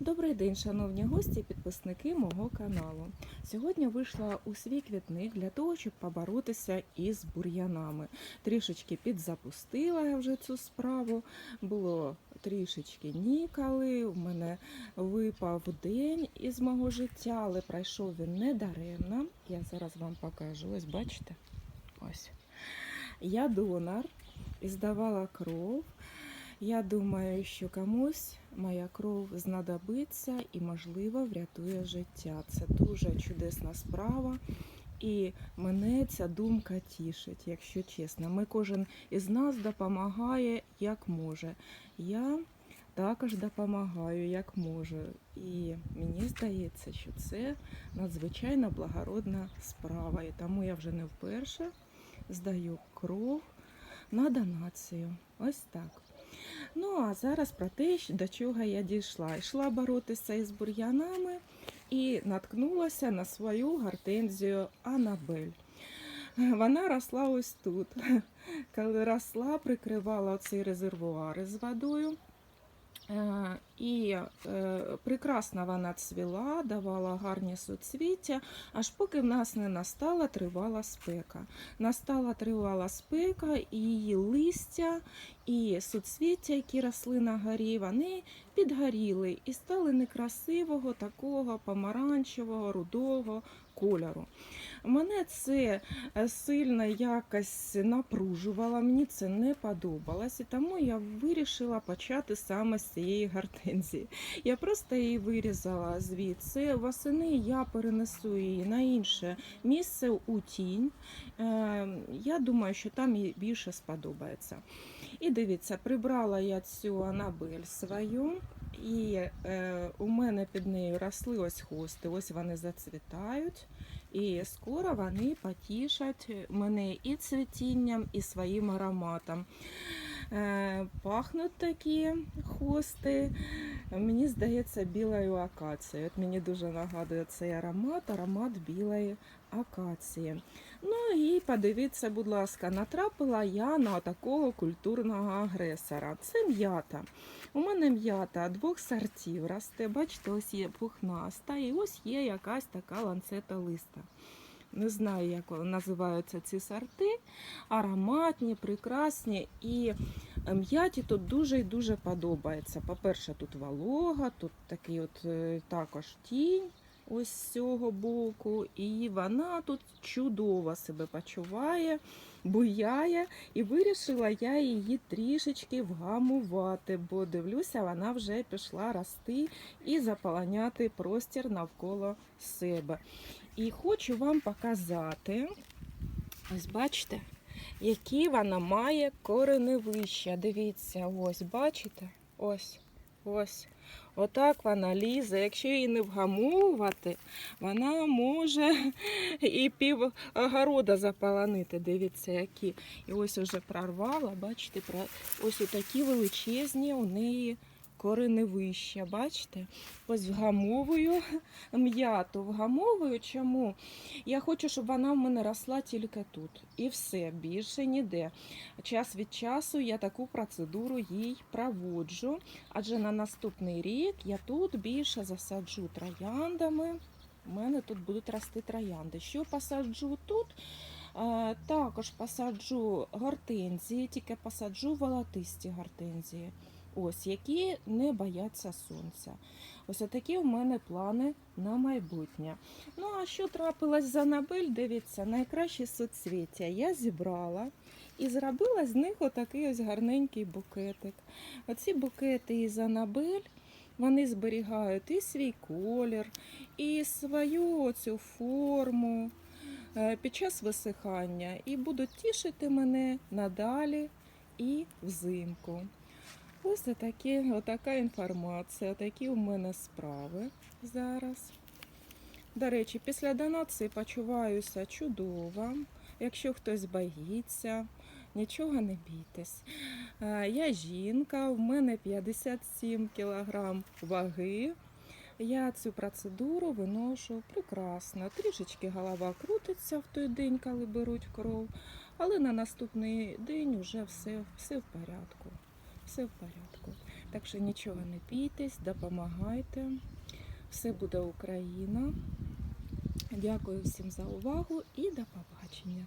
Добрий день, шановні гості підписники мого каналу. Сьогодні вийшла у свій квітник для того, щоб поборотися із бур'янами. Трішечки підзапустила я вже цю справу. Було трішечки ніколи. У мене випав день із мого життя, але пройшов він не даремно. Я зараз вам покажу. Ось бачите? Ось. Я донор і здавала кров. Я думаю, що комусь моя кров знадобиться і, можливо, врятує життя. Це дуже чудесна справа. І мене ця думка тішить, якщо чесно. Ми кожен із нас допомагає як може. Я також допомагаю як можу. І мені здається, що це надзвичайно благородна справа. І тому я вже не вперше здаю кров на донацію. Ось так. Ну а зараз про те, до чого я дійшла. Йшла боротися із бур'янами і наткнулася на свою гортензію Анабель. Вона росла ось тут. Коли росла, прикривала цей резервуар з водою. І е, прекрасно вона цвіла, давала гарні суцвіття, аж поки в нас не настала тривала спека. Настала тривала спека, і її листя і суцвіття, які росли на горі, вони підгоріли і стали некрасивого такого помаранчевого, рудого кольору. Мене це е, сильно якось напружувало, мені це не подобалось, і тому я вирішила почати саме з цієї гортензії. Я просто її вирізала звідси. Восени я перенесу її на інше місце у тінь. Е, Я думаю, що там їй більше сподобається. І дивіться, прибрала я цю анабель свою. І е, у мене під нею росли ось хости, ось вони зацвітають. І скоро вони потішать мене і цвітінням, і своїм ароматом. Е, пахнуть такі хости, мені здається, білою акацією. От мені дуже нагадує цей аромат, аромат білої акації. Ну і подивіться, будь ласка, натрапила я на такого культурного агресора. Це м'ята. У мене м'ята двох сортів росте. Бачите, ось є пухнаста, і ось є якась така ланцета листа. Не знаю, як називаються ці сорти. Ароматні, прекрасні. І м'яті тут дуже і дуже подобається. По-перше, тут волога, тут такий от е, також тінь. Ось з цього боку, і вона тут чудово себе почуває, буяє, і вирішила я її трішечки вгамувати, бо дивлюся, вона вже пішла рости і заполоняти простір навколо себе. І хочу вам показати, ось бачите, які вона має кореневища. Дивіться, ось, бачите? Ось, ось. Отак вона лізе. Якщо її не вгамовувати, вона може і пів огорода заполонити. Дивіться, які. І ось уже прорвала, бачите, ось такі величезні у неї кореневища. Бачите? Ось вгамовую м'яту. Вгамовую. Чому? Я хочу, щоб вона в мене росла тільки тут. І все, більше ніде. Час від часу я таку процедуру їй проводжу. Адже на наступний рік я тут більше засаджу трояндами. У мене тут будуть рости троянди. Що посаджу тут? Е, Також посаджу гортензії, тільки посаджу волотисті гортензії. Ось, які не бояться сонця. Ось такі у мене плани на майбутнє. Ну, а що трапилось за Анабель? Дивіться, найкращі соцвіття я зібрала і зробила з них отакий ось гарненький букетик. Оці букети із Анабель, вони зберігають і свій колір, і свою цю форму е, під час висихання, і будуть тішити мене надалі і взимку. Ось такі, отака інформація, такі у мене справи зараз. До речі, після донації почуваюся чудово. Якщо хтось боїться, нічого не бійтесь. Е, Я жінка, в мене 57 кг ваги. Я цю процедуру виношу прекрасно. Трішечки голова крутиться в той день, коли беруть кров, але на наступний день вже все, все в порядку все в порядку. Так що нічого не бійтесь, допомагайте. Все буде Україна. Дякую всім за увагу і до побачення.